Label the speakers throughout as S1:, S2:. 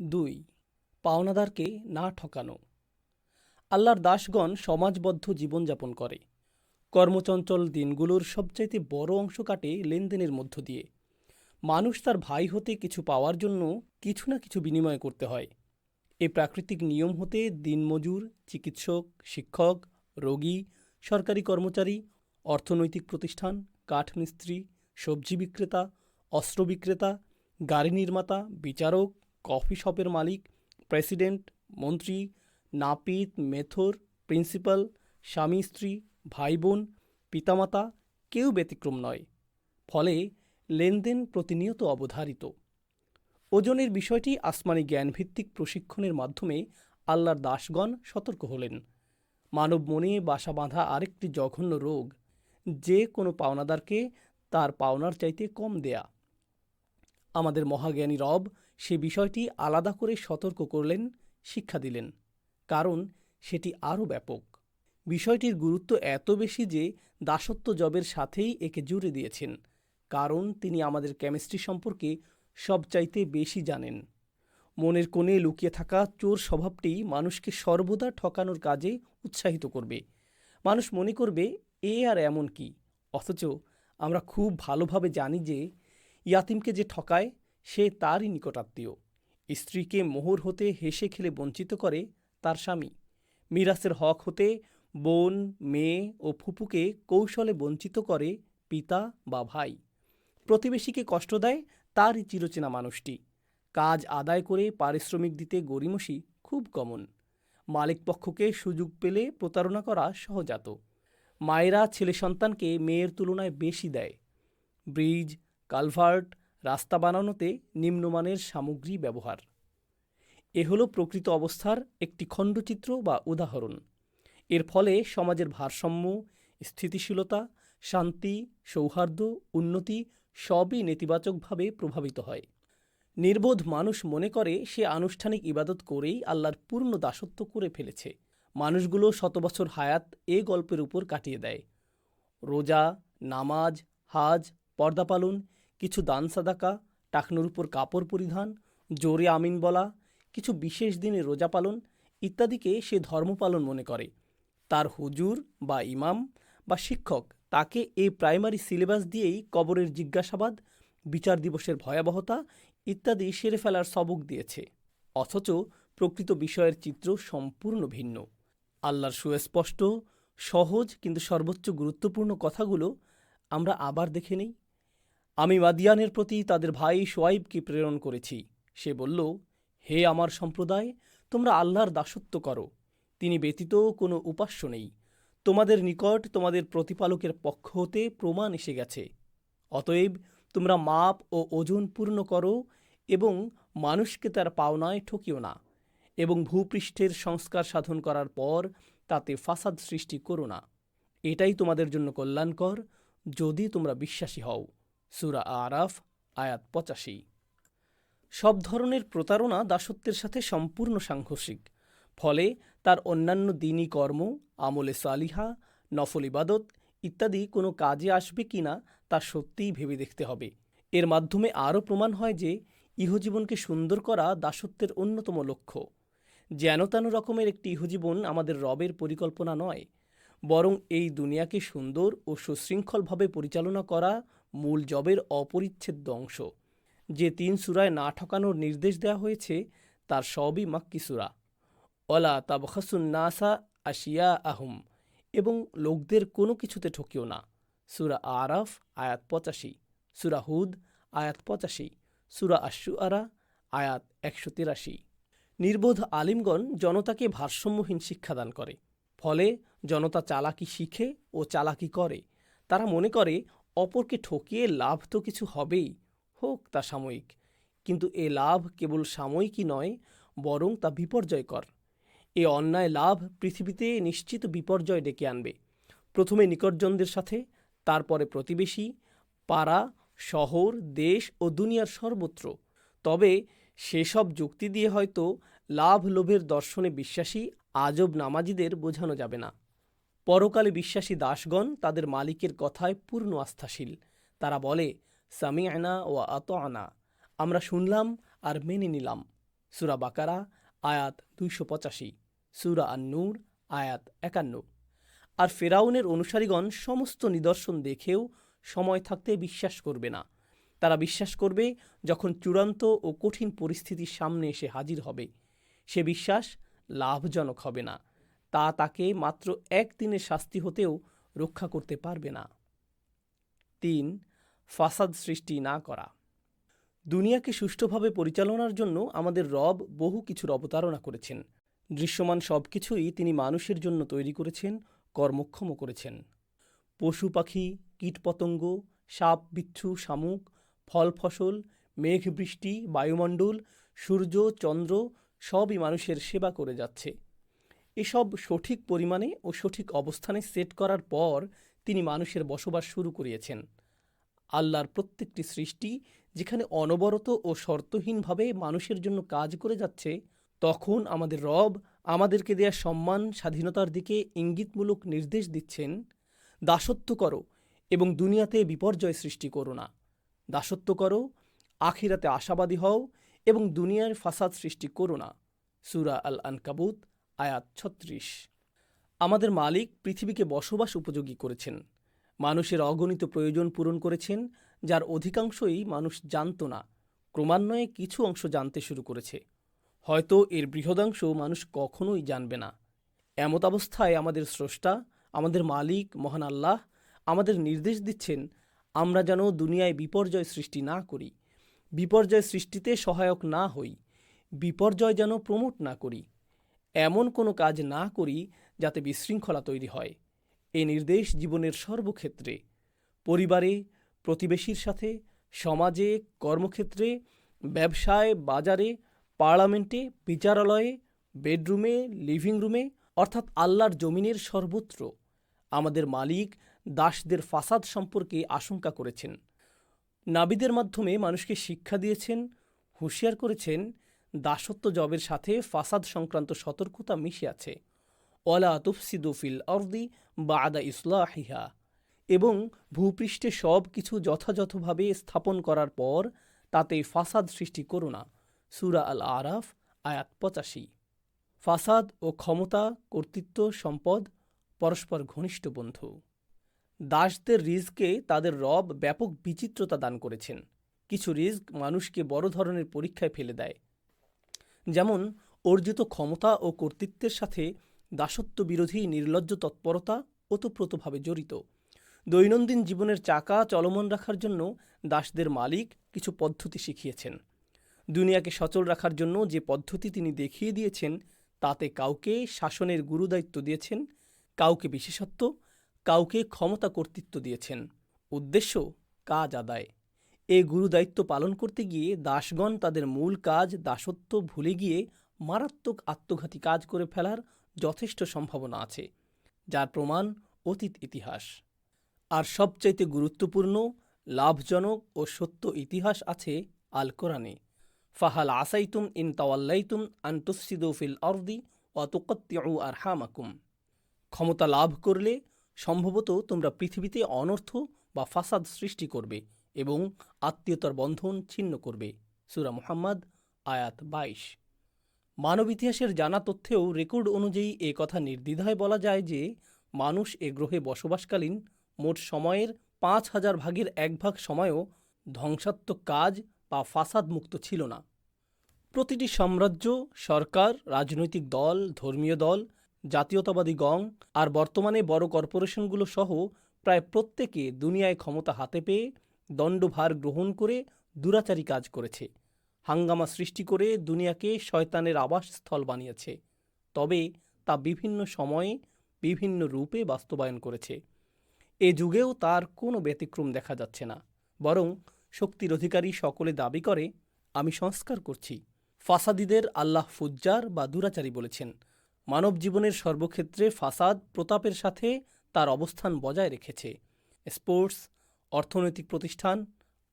S1: দুই, পাওনাদারকে না ঠকানো। আল্লাহর দাসগণ সমাজবদ্ধ জীবনযাপন করে। কর্মচঞ্চল দিনগুলোর সবচাইতে বড় অংশ কাটে লেনদেনের মধ্য দিয়ে। মানুষ তার ভাই হতে কিছু পাওয়ার জন্য কিছু না কিছু বিনিময় করতে হয়। এ প্রাকৃতিক নিয়ম হতে দিনমজুর, চিকিৎসক, শিক্ষক, রোগী, সরকারি কর্মচারী, অর্থনৈতিক প্রতিষ্ঠান, কাঠমিস্ত্রি, সবজি বিক্রেতা, অস্ত্র বিক্রেতা, গাড়ি নির্মাতা, বিচারক কফি শপের মালিক, প্রেসিডেন্ট, মন্ত্রী, নাপিত, মেথর, প্রিন্সিপাল, স্বামী, স্ত্রী ভাই বোন পিতামাতা কেউ ব্যতিক্রম নয়। ফলে লেনদেন প্রতিনিয়ত অবধারিত। ওজনের বিষয়টি আসমানি জ্ঞানভিত্তিক প্রশিক্ষণের মাধ্যমে আল্লাহর দাসগণ সতর্ক হলেন। মানব মনে বাসা বাঁধা আরেকটি জঘন্য রোগ। যে কোনো পাওনাদারকে তার পাওনার চাইতে কম দেয়া। আমাদের মহাজ্ঞানী রব সে বিষয়টি আলাদা করে সতর্ক করলেন, শিক্ষা দিলেন। কারণ সেটি আরও ব্যাপক। বিষয়টির গুরুত্ব এত বেশি যে দাসত্ব জবের সাথেই একে জুড়ে দিয়েছেন। কারণ তিনি আমাদের কেমিস্ট্রি সম্পর্কে সবচাইতে বেশি জানেন। মনের কোণে লুকিয়ে থাকা চোর স্বভাবটি মানুষকে সর্বদা ঠকানোর কাজে উৎসাহিত করবে। মানুষ মনে করবে, এ আর এমন কি? অথচ আমরা খুব ভালোভাবে জানি যে ইয়াতিমকে যে ঠকায় সে তারই নিকটাত্মীয়। স্ত্রীকে মোহর হতে হেসে খেলে বঞ্চিত করে তার স্বামী। মিরাসের হক হতে বোন, মেয়ে ও ফুপুকে কৌশলে বঞ্চিত করে পিতা বা ভাই। প্রতিবেশীকে কষ্ট দেয় তারই চিরচেনা মানুষটি। কাজ আদায় করে পারিশ্রমিক দিতে গরিমসি খুব কমন। মালিকপক্ষকে সুযোগ পেলে প্রতারণা করা সহজাত। মায়েরা ছেলে সন্তানকে মেয়ের তুলনায় বেশি দেয়। ব্রিজ, কালভার্ট রাস্তা বানানোতে নিম্নমানের সামগ্রী ব্যবহার। এ হলো প্রকৃত অবস্থার একটি খণ্ডচিত্র বা উদাহরণ। এর ফলে সমাজের ভারসাম্য, স্থিতিশীলতা, শান্তি, সৌহার্দ্য, উন্নতি সবই নেতিবাচকভাবে প্রভাবিত হয়। নির্বোধ মানুষ মনে করে সে আনুষ্ঠানিক ইবাদত করেই আল্লাহর পূর্ণ দাসত্ব করে ফেলেছে। মানুষগুলো শত বছর হায়াত এ গল্পের উপর কাটিয়ে দেয়। রোজা, নামাজ, হাজ, পর্দা পালন কিছু দান সাদাকা, টাকনুর উপর কাপড় পরিধান, জোরে আমিন বলা, কিছু বিশেষ দিনে রোজা পালন ইত্যাদিকে সে ধর্ম পালন মনে করে। তার হুজুর বা ইমাম বা শিক্ষক তাকে এই প্রাইমারি সিলেবাস দিয়েই কবরের জিজ্ঞাসাবাদ, বিচার দিবসের ভয়াবহতা ইত্যাদি সেরে ফেলার সবক দিয়েছে। অথচ প্রকৃত বিষয়ের চিত্র সম্পূর্ণ ভিন্ন। আল্লাহর সুস্পষ্ট, সহজ কিন্তু সর্বোচ্চ গুরুত্বপূর্ণ কথাগুলো আমরা আবার দেখে নেই। আমি মাদিয়ানের প্রতি তাদের ভাই সোয়াইবকে প্রেরণ করেছি। সে বলল, হে আমার সম্প্রদায়, তোমরা আল্লাহর দাসত্ব করো। তিনি ব্যতীত কোনো উপাস্য নেই। তোমাদের নিকট তোমাদের প্রতিপালকের পক্ষ হতে প্রমাণ এসে গেছে। অতএব তোমরা মাপ ও ওজন পূর্ণ করো এবং মানুষকে তার পাওনায় ঠকিও না এবং ভূপৃষ্ঠের সংস্কার সাধন করার পর তাতে ফাসাদ সৃষ্টি করো না। এটাই তোমাদের জন্য কল্যাণকর, যদি তোমরা বিশ্বাসী হও। সুরা আরাফ, আয়াত পঁচাশি। সব ধরনের প্রতারণা দাসত্বের সাথে সম্পূর্ণ সাংঘর্ষিক। ফলে তার অন্যান্য দিনই কর্ম, আমলে সালিহা, নফল ইবাদত ইত্যাদি কোনো কাজে আসবে কি না তা সত্যিই ভেবে দেখতে হবে। এর মাধ্যমে আরও প্রমাণ হয় যে ইহজীবনকে সুন্দর করা দাসত্বের অন্যতম লক্ষ্য। যেন তেন রকমের একটি ইহজীবন আমাদের রবের পরিকল্পনা নয়, বরং এই দুনিয়াকে সুন্দর ও সুশৃঙ্খলভাবে পরিচালনা করা মূল জবের অপরিচ্ছেদ্য অংশ। যে তিন সুরায় না ঠকানোর নির্দেশ দেওয়া হয়েছে, তার সবই মাক্কি সুরা। অলা তাবখাসুন নাসা আশিয়া আহম এবং লোকদের কোনো কিছুতে ঠকিও না। সুরা আরাফ, আয়াত পঁচাশি। সুরা হুদ, আয়াত পঁচাশি। সুরা আশু আরা আয়াত একশো তিরাশি। নির্বোধ আলিমগণ জনতাকে ভারসাম্যহীন শিক্ষাদান করে। ফলে জনতা চালাকি শিখে ও চালাকি করে। তারা মনে করে অপরকে ঠকিয়ে লাভ তো কিছু হবেই, হোক তা সাময়িক। কিন্তু এ লাভ কেবল সাময়িকই নয়, বরং তা বিপর্যয়কর। এ অন্যায় লাভ পৃথিবীতে নিশ্চিত বিপর্যয় ডেকে আনবে। প্রথমে নিকটজনদের সাথে, তারপরে প্রতিবেশী, পাড়া, শহর, দেশ ও দুনিয়ার সর্বত্র। তবে সেসব যুক্তি দিয়ে হয়তো লাভ লোভের দর্শনে বিশ্বাসী আজব নামাজিদের বোঝানো যাবে না। পরকালে বিশ্বাসী দাসগণ তাদের মালিকের কথায় পূর্ণ আস্থাশীল। তারা বলে সামি আনা ও আত আনা আমরা শুনলাম আর মেনে নিলাম। সুরা বাকারা, আয়াত দুইশো পঁচাশি। সুরা আন্নুর, আয়াত একান্ন। আর ফেরাউনের অনুসারীগণ সমস্ত নিদর্শন দেখেও সময় থাকতে বিশ্বাস করবে না। তারা বিশ্বাস করবে, যখন চূড়ান্ত ও কঠিন পরিস্থিতির সামনে এসে হাজির হবে। সে বিশ্বাস লাভজনক হবে না। তা তাকে মাত্র একদিনের শাস্তি হতেও রক্ষা করতে পারবে না। তিন, ফাসাদ সৃষ্টি না করা। দুনিয়াকে সুষ্ঠুভাবে পরিচালনার জন্য আমাদের রব বহু কিছুর অবতারণা করেছেন। দৃশ্যমান সব কিছুই তিনি মানুষের জন্য তৈরি করেছেন, কর্মক্ষম করেছেন। পশু পাখি, কীটপতঙ্গ, সাপ, বিচ্ছু, শামুক, ফল ফসল মেঘ বৃষ্টি বায়ুমণ্ডল, সূর্য, চন্দ্র সবই মানুষের সেবা করে যাচ্ছে। এসব সঠিক পরিমাণে ও সঠিক অবস্থানে সেট করার পর তিনি মানুষের বসবাস শুরু করিয়েছেন। আল্লাহর প্রত্যেকটি সৃষ্টি যেখানে অনবরত ও শর্তহীনভাবে মানুষের জন্য কাজ করে যাচ্ছে, তখন আমাদের রব আমাদেরকে দেয়া সম্মান, স্বাধীনতার দিকে ইঙ্গিতমূলক নির্দেশ দিচ্ছেন, দাসত্ব করো এবং দুনিয়াতে বিপর্যয় সৃষ্টি করো না। দাসত্ব করো, আখিরাতে আশাবাদী হও এবং দুনিয়ার ফাসাদ সৃষ্টি করো না। সুরা আল আনকাবুত আয়াত ছত্রিশ। আমাদের মালিক পৃথিবীকে বসবাস উপযোগী করেছেন। মানুষের অগণিত প্রয়োজন পূরণ করেছেন, যার অধিকাংশই মানুষ জানত না, ক্রমান্বয়ে কিছু অংশ জানতে শুরু করেছে। হয়তো এর বৃহদাংশ মানুষ কখনোই জানবে না। এমত অবস্থায় আমাদের স্রষ্টা, আমাদের মালিক, মহান আল্লাহ, আমাদের নির্দেশ দিচ্ছেন, আমরা যেন দুনিয়ায় বিপর্যয় সৃষ্টি না করি, বিপর্যয় সৃষ্টিতে সহায়ক না হই, বিপর্যয় যেন প্রমোট না করি। এমন কোনো কাজ না করি যাতে বিশৃঙ্খলা তৈরি হয়। এ নির্দেশ জীবনের সর্বক্ষেত্রে। পরিবারে, প্রতিবেশীর সাথে, সমাজে, কর্মক্ষেত্রে, ব্যবসায়, বাজারে, পার্লামেন্টে, বিচারালয়ে, বেডরুমে, লিভিং রুমে, অর্থাৎ আল্লাহর জমিনের সর্বত্র। আমাদের মালিক দাসদের ফাসাদ সম্পর্কে আশঙ্কা করেছেন। নাবিদের মাধ্যমে মানুষকে শিক্ষা দিয়েছেন, হুঁশিয়ার করেছেন দাসত্ব জবের সাথে ফাসাদ সংক্রান্ত সতর্কতা মিশে আছে। ওয়ালা তুফসিদু ফিল অর্দি বা আদা ইসলাহিহা। এবং ভূপৃষ্ঠে সব কিছু যথাযথভাবে স্থাপন করার পর তাতে ফাসাদ সৃষ্টি করো না। সুরা আল আরাফ আয়াত পঁচাশি। ফাসাদ ও ক্ষমতা, কর্তৃত্ব, সম্পদ, পরস্পর ঘনিষ্ঠ বন্ধু। দাসদের রিজকে তাদের রব ব্যাপক বিচিত্রতা দান করেছেন। কিছু রিস্ক মানুষকে বড় ধরনের পরীক্ষায় ফেলে দেয়। যেমন, অর্জিত ক্ষমতা ও কর্তৃত্বের সাথে দাসত্ব বিরোধী নির্লজ্জ তৎপরতা ওতপ্রোতভাবে জড়িত। দৈনন্দিন জীবনের চাকা চলমান রাখার জন্য দাসদের মালিক কিছু পদ্ধতি শিখিয়েছেন। দুনিয়াকে সচল রাখার জন্য যে পদ্ধতি তিনি দেখিয়ে দিয়েছেন, তাতে কাউকে শাসনের গুরুদায়িত্ব দিয়েছেন, কাউকে বিশেষত্ব, কাউকে ক্ষমতা কর্তৃত্ব দিয়েছেন। উদ্দেশ্য, কাজ আদায়। এ গুরুদায়িত্ব পালন করতে গিয়ে দাসগণ তাদের মূল কাজ দাসত্ব ভুলে গিয়ে মারাত্মক আত্মঘাতী কাজ করে ফেলার যথেষ্ট সম্ভাবনা আছে, যার প্রমাণ অতীত ইতিহাস। আর সবচাইতে গুরুত্বপূর্ণ, লাভজনক ও সত্য ইতিহাস আছে আল কোরআনে ফাহাল আসাইতুম ইন তাওয়াল্লাইতুম আন তুফসিদু ফিল আরদি ওয়া তুকাত্তিউ আরহামাকুম। ক্ষমতা লাভ করলে সম্ভবত তোমরা পৃথিবীতে অনর্থ বা ফাসাদ সৃষ্টি করবে। এবং আত্মীয়তার বন্ধন ছিন্ন করবে। সুরা মুহাম্মদ, আয়াত বাইশ। মানব ইতিহাসের জানা তথ্যেও রেকর্ড অনুযায়ী এ কথা নির্দ্বিধায় বলা যায় যে, মানুষ এ গ্রহে বসবাসকালীন মোট সময়ের পাঁচ হাজার ভাগের এক ভাগ সময়ও ধ্বংসাত্মক কাজ বা ফাসাদ মুক্ত ছিল না। প্রতিটি সাম্রাজ্য, সরকার, রাজনৈতিক দল, ধর্মীয় দল, জাতীয়তাবাদী গং আর বর্তমানে বড় কর্পোরেশনগুলো সহ প্রায় প্রত্যেকে দুনিয়ায় ক্ষমতা হাতে পেয়ে দণ্ডভার গ্রহণ করে দুরাচারী কাজ করেছে। হাঙ্গামা সৃষ্টি করে দুনিয়াকে শয়তানের আবাসস্থল বানিয়েছে। তবে তা বিভিন্ন সময়ে বিভিন্ন রূপে বাস্তবায়ন করেছে। এ যুগেও তার কোনো ব্যতিক্রম দেখা যাচ্ছে না। বরং শক্তির অধিকারী সকলে দাবি করে, আমি সংস্কার করছি। ফাসাদিদের আল্লাহ ফুজ্জার বা দুরাচারী বলেছেন। মানব জীবনের সর্বক্ষেত্রে ফাসাদ প্রতাপের সাথে তার অবস্থান বজায় রেখেছে। স্পোর্টস অর্থনৈতিক প্রতিষ্ঠান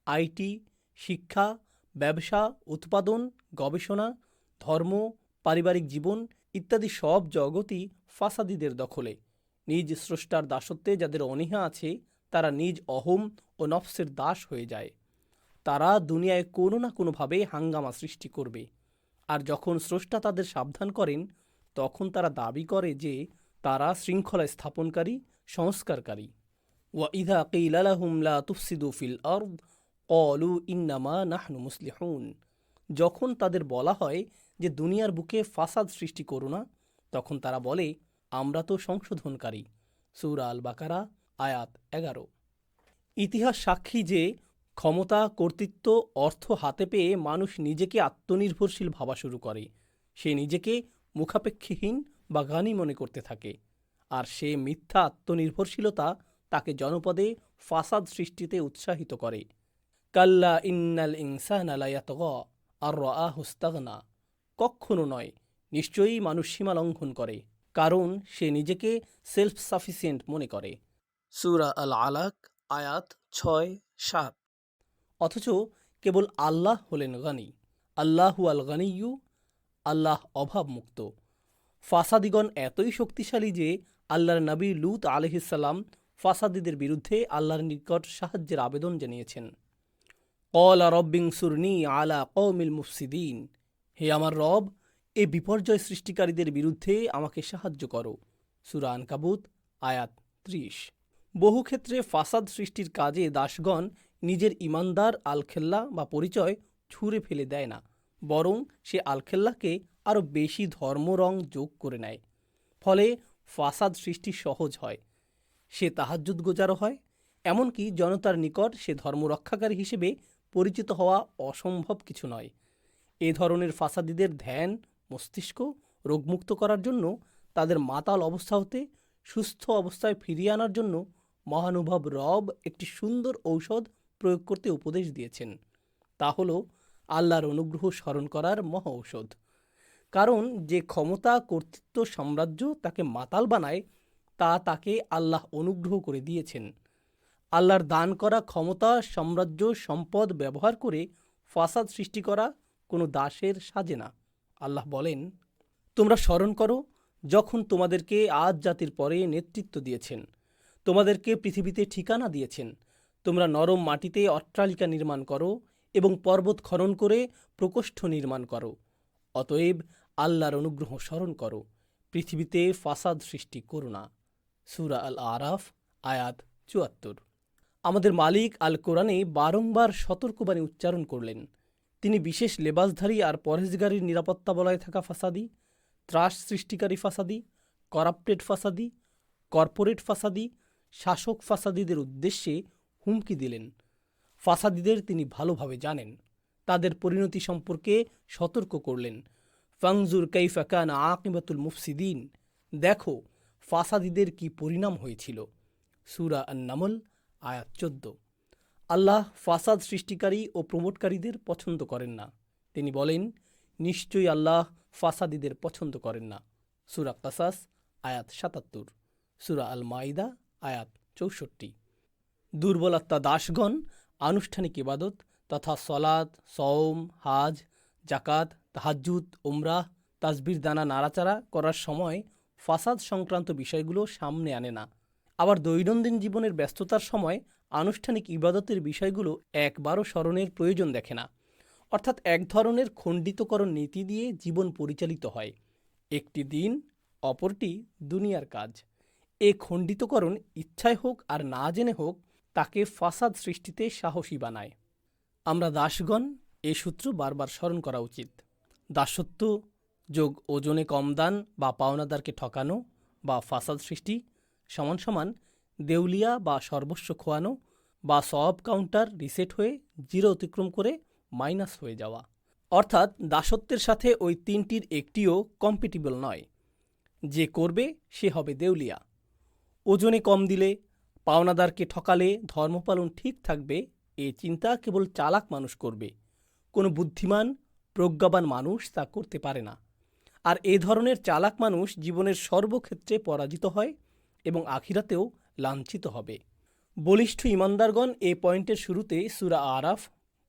S1: আইটি শিক্ষা, ব্যবসা, উৎপাদন, গবেষণা, ধর্ম, পারিবারিক জীবন ইত্যাদি সব জগতই ফাসাদিদের দখলে। নিজ স্রষ্টার দাসত্বে যাদের অনীহা আছে, তারা নিজ অহম ও নফসের দাস হয়ে যায়। তারা দুনিয়ায় কোনো না কোনোভাবে হাঙ্গামা সৃষ্টি করবে। আর যখন স্রষ্টা তাদের সাবধান করেন, তখন তারা দাবি করে যে তারা শৃঙ্খলা স্থাপনকারী, সংস্কারকারী। ওয়া ইদা কিলা লাহুম লা তুফসিদু ফিল আরদ, ক্বালু ইন্নামা নাহনু মুসলিহুন। যখন তাদের বলা হয় যে দুনিয়ার বুকে ফাসাদ সৃষ্টি করো না, তখন তারা বলে, আমরা তো সংশোধনকারী। সূরা আল বাকারা আয়াত এগারো। ইতিহাস সাক্ষী যে ক্ষমতা, কর্তৃত্ব, অর্থ হাতে পেয়ে মানুষ নিজেকে আত্মনির্ভরশীল ভাবা শুরু করে। সে নিজেকে মুখাপেক্ষীহীন বা গানি মনে করতে থাকে। আর সে মিথ্যা আত্মনির্ভরশীলতা তাকে জনপদে ফাসাদ সৃষ্টিতে উৎসাহিত করে। কাল্লা ইন্নাল ইনসান আলায়াতগ আর কক্ষণও নয়, নিশ্চয়ই মানুষ সীমা লঙ্ঘন করে, কারণ সে নিজেকে সেলফ সাফিসিয়েন্ট মনে করে। সুরা আল আলাক আয়াত ছয়, সাত। অথচ কেবল আল্লাহ হলেন গানি। আল্লাহু আল গানিয়ু আল্লাহ অভাবমুক্ত। ফাসাদিগণ এতই শক্তিশালী যে আল্লাহর নবী লুত আলহিসাল্লাম ফাসাদিদের বিরুদ্ধে আল্লাহর নিকট সাহায্যের আবেদন জানিয়েছেন। কলা রব্বিং সুরনি আলা কৌমিল মুফসিদিন। হে আমার রব, এ বিপর্যয় সৃষ্টিকারীদের বিরুদ্ধে আমাকে সাহায্য করো। সুরান কাবুত আয়াত ত্রিশ। বহু ক্ষেত্রে ফাসাদ সৃষ্টির কাজে দাসগণ নিজের ইমানদার আলখেল্লা বা পরিচয় ছুঁড়ে ফেলে দেয় না, বরং সে আলখেল্লাকে আরও বেশি ধর্মরং যোগ করে নেয়। ফলে ফাসাদ সৃষ্টি সহজ হয়। সে তাহাজ্জুদ গোজারও হয়, এমনকি জনতার নিকট সে ধর্মরক্ষাকারী হিসেবে পরিচিত হওয়া অসম্ভব কিছু নয়। এ ধরনের ফাসাদিদের ধ্যান, মস্তিষ্ক রোগমুক্ত করার জন্য তাদের মাতাল অবস্থা হতে সুস্থ অবস্থায় ফিরিয়ে আনার জন্য মহানুভব রব একটি সুন্দর ঔষধ প্রয়োগ করতে উপদেশ দিয়েছেন। তা হল আল্লাহর অনুগ্রহ স্মরণ করার মহা ঔষধ। কারণ যে ক্ষমতা কর্তৃত্ব সাম্রাজ্য তাকে মাতাল বানায় তা তাকে আল্লাহ অনুগ্রহ করে দিয়েছেন। আল্লাহর দান করা ক্ষমতা, সাম্রাজ্য, সম্পদ ব্যবহার করে ফাসাদ সৃষ্টি করা কোনো দাসের সাজে না। আল্লাহ বলেন, তোমরা স্মরণ করো, যখন তোমাদেরকে আজ জাতির পরে নেতৃত্ব দিয়েছেন, তোমাদেরকে পৃথিবীতে ঠিকানা দিয়েছেন, তোমরা নরম মাটিতে অট্টালিকা নির্মাণ করো এবং পর্বত খনন করে প্রকোষ্ঠ নির্মাণ করো। অতএব আল্লাহর অনুগ্রহ স্মরণ করো, পৃথিবীতে ফাসাদ সৃষ্টি করো না। সুরা আল আরাফ আয়াত চুয়াত্তর। আমাদের মালিক আল কোরআনে বারংবার সতর্কবাণী উচ্চারণ করলেন। তিনি বিশেষ লেবাসধারী আর পরহেজগারীর নিরাপত্তা বলয়ে থাকা ফাসাদি, ত্রাস সৃষ্টিকারী ফাসাদি, করাপ্টেড ফাসাদি, কর্পোরেট ফাসাদি, শাসক ফাসাদিদের উদ্দেশ্যে হুমকি দিলেন। ফাসাদিদের তিনি ভালোভাবে জানেন। তাদের পরিণতি সম্পর্কে সতর্ক করলেন। ফাংজুর কাইফা কান আকিবাতুল মুফসিদিন। দেখো ফাসাদিদের কি পরিণাম হয়েছিল? সুরা আন্নামল, আয়াত চোদ্দ। আল্লাহ ফাসাদ সৃষ্টিকারী ও প্রমোটকারীদের পছন্দ করেন না। তিনি বলেন, নিশ্চয়ই আল্লাহ ফাসাদিদের পছন্দ করেন না। সুরা কাসাস, আয়াত সাতাত্তর। সুরা আল মাইদা আয়াত চৌষট্টি। দুর্বলতা দাসগণ, আনুষ্ঠানিক ইবাদত তথা সলাদ সওম, হাজ জাকাত তাহাজ্জুদ, উমরাহ তাজবির দানা নাড়াচাড়া করার সময় ফাসাদ সংক্রান্ত বিষয়গুলো সামনে আনে না। আবার দৈনন্দিন জীবনের ব্যস্ততার সময় আনুষ্ঠানিক ইবাদতের বিষয়গুলো একবারও স্মরণের প্রয়োজন দেখে না। অর্থাৎ এক ধরনের খণ্ডিতকরণ নীতি দিয়ে জীবন পরিচালিত হয়। একটি দিন, অপরটি দুনিয়ার কাজ। এ খণ্ডিতকরণ ইচ্ছায় হোক আর না জেনে হোক, তাকে ফাসাদ সৃষ্টিতে সাহসী বানায়। আমরা দাসগণ, এ সূত্র বারবার স্মরণ করা উচিত। দাসত্ব যোগ ওজনে কম দান বা পাওনাদারকে ঠকানো বা ফাসাদ সৃষ্টি সমান সমান দেউলিয়া বা সর্বস্ব খোয়ানো বা সব কাউন্টার রিসেট হয়ে জিরো অতিক্রম করে মাইনাস হয়ে যাওয়া। অর্থাৎ দাসত্বের সাথে ওই তিনটির একটিও কম্পিটিবল নয়। যে করবে সে হবে দেউলিয়া। ওজনে কম দিলে, পাওনাদারকে ঠকালে ধর্মপালন ঠিক থাকবে, এ চিন্তা কেবল চালাক মানুষ করবে। কোনো বুদ্ধিমান, প্রজ্ঞাবান মানুষ তা করতে পারে না। আর এ ধরনের চালাক মানুষ জীবনের সর্বক্ষেত্রে পরাজিত হয় এবং আখিরাতেও লাঞ্ছিত হবে। বলিষ্ঠ ইমানদারগণ এ পয়েন্টের শুরুতে সুরা আরাফ,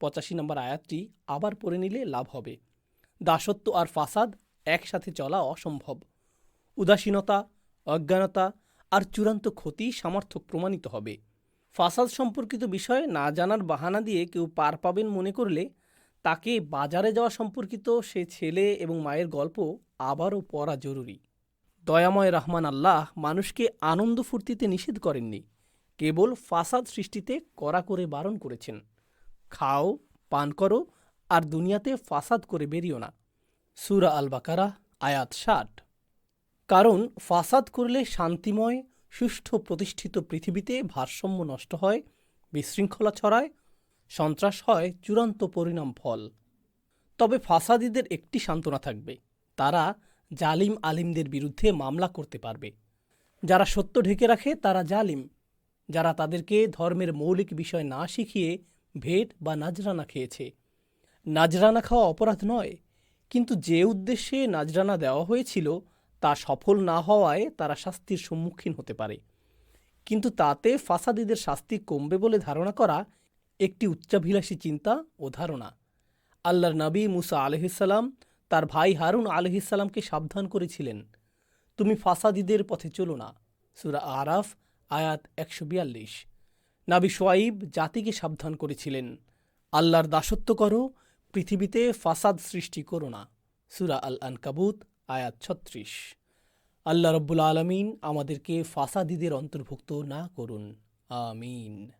S1: পঁচাশি নম্বর আয়াতটি আবার পড়ে নিলে লাভ হবে। দাসত্ব আর ফাসাদ একসাথে চলা অসম্ভব। উদাসীনতা, অজ্ঞানতা আর চূড়ান্ত ক্ষতি সামর্থক প্রমাণিত হবে। ফাসাদ সম্পর্কিত বিষয়ে না জানার বাহানা দিয়ে কেউ পার পাবেন মনে করলে তাকে বাজারে যাওয়া সম্পর্কিত সে ছেলে এবং মায়ের গল্প আবারও পড়া জরুরি। দয়াময় রহমান আল্লাহ মানুষকে আনন্দ ফুর্তিতে নিষেধ করেননি, কেবল ফাসাদ সৃষ্টিতে কড়া করে বারণ করেছেন। খাও, পান করো, আর দুনিয়াতে ফাসাদ করে বেরিও না। সুরা আল বাকারা আয়াত ষাট। কারণ ফাসাদ করলে শান্তিময়, সুষ্ঠু, প্রতিষ্ঠিত পৃথিবীতে ভারসাম্য নষ্ট হয়, বিশৃঙ্খলা ছড়ায় সন্ত্রাস হয় চূড়ান্ত পরিণাম ফল। তবে ফাসাদিদের একটি সান্ত্বনা থাকবে, তারা জালিম আলিমদের বিরুদ্ধে মামলা করতে পারবে। যারা সত্য ঢেকে রাখে, তারা জালিম। যারা তাদেরকে ধর্মের মৌলিক বিষয় না শিখিয়ে ভেট বা নাজরানা খেয়েছে। নাজরানা খাওয়া অপরাধ নয়, কিন্তু যে উদ্দেশ্যে নাজরানা দেওয়া হয়েছিল, তা সফল না হওয়ায় তারা শাস্তির সম্মুখীন হতে পারে। কিন্তু তাতে ফাসাদিদের শাস্তি কমবে বলে ধারণা করা একটি উচ্চাভিলাষী চিন্তা ও ধারণা। আল্লাহর নবী মুসা আলহিসাল্লাম তার ভাই হারুন আলহিসাল্লামকে সাবধান করেছিলেন। তুমি ফাসাদিদের পথে চলো না। সুরা আরাফ, আয়াত একশো বিয়াল্লিশ। নাবি সোয়াইব জাতিকে সাবধান করেছিলেন। আল্লাহর দাসত্ব করো, পৃথিবীতে ফাসাদ সৃষ্টি করো না। সুরা আল আনকাবুত আয়াত ছত্রিশ। আল্লাহ রব্বুল আলমিন আমাদেরকে ফাসাদিদের অন্তর্ভুক্ত না করুন। আমিন।